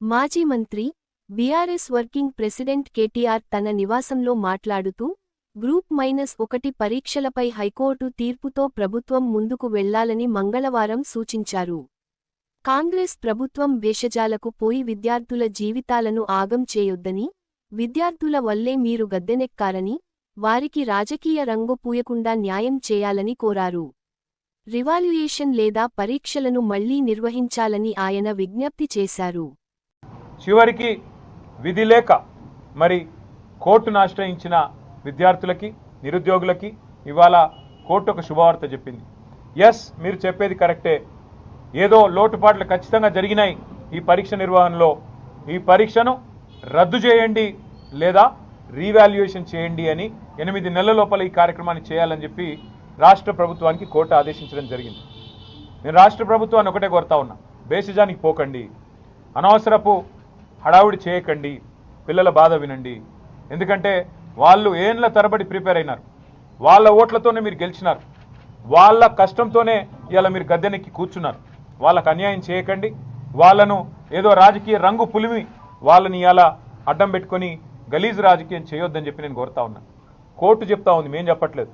మాజీ మంత్రి BRS working president KTR తన నివాసంలో మాట్లాడుతూ గ్రూప్ మైనస్ ఒకటి పరీక్షలపై హైకోర్టు తీర్పుతో ప్రభుత్వం ముందుకు వెళ్ళాలని మంగళవారం సూచించారు. కాంగ్రెస్ ప్రభుత్వం వేషజాలకు పోయి విద్యార్థుల జీవితాలను ఆగం చేయొద్దని విద్యార్థుల వల్లే మీరు గద్దెనెక్కారని వారికి రాజకీయ రంగు పూయకుండా న్యాయం చేయాలని కోరారు. రివాల్యుయేషన్ లేదా పరీక్షలను మళ్ళీ నిర్వహించాలని ఆయన విజ్ఞప్తి చేశారు. చివరికి విధి లేక మరి కోర్టును ఆశ్రయించిన విద్యార్థులకి నిరుద్యోగులకి ఇవాళ కోర్టు ఒక శుభవార్త చెప్పింది. ఎస్ మీరు చెప్పేది కరెక్టే. ఏదో లోటుపాట్లు ఖచ్చితంగా జరిగినాయి ఈ పరీక్ష నిర్వహణలో. ఈ పరీక్షను రద్దు చేయండి లేదా రీవాల్యుయేషన్ చేయండి అని ఎనిమిది నెలల లోపల ఈ కార్యక్రమాన్ని చేయాలని చెప్పి రాష్ట్ర ప్రభుత్వానికి కోర్టు ఆదేశించడం జరిగింది. నేను రాష్ట్ర ప్రభుత్వాన్ని ఒకటే కోరుతా ఉన్నా. బేసిజానికి పోకండి. అనవసరపు హడావుడి చేయకండి పిల్లల బాధ వినండి. ఎందుకంటే వాళ్ళు ఏండ్ల తరబడి ప్రిపేర్ అయినారు. వాళ్ళ ఓట్లతోనే మీరు గెలిచినారు. వాళ్ళ కష్టంతోనే ఇలా మీరు గద్దెనెక్కి కూర్చున్నారు. వాళ్ళకు అన్యాయం చేయకండి. వాళ్ళను ఏదో రాజకీయ రంగు పులిమి వాళ్ళని ఇలా అడ్డం పెట్టుకొని గలీజ్ రాజకీయం చేయొద్దని చెప్పి నేను కోరుతా ఉన్నాను కోర్టు చెప్తా ఉంది మేం చెప్పట్లేదు.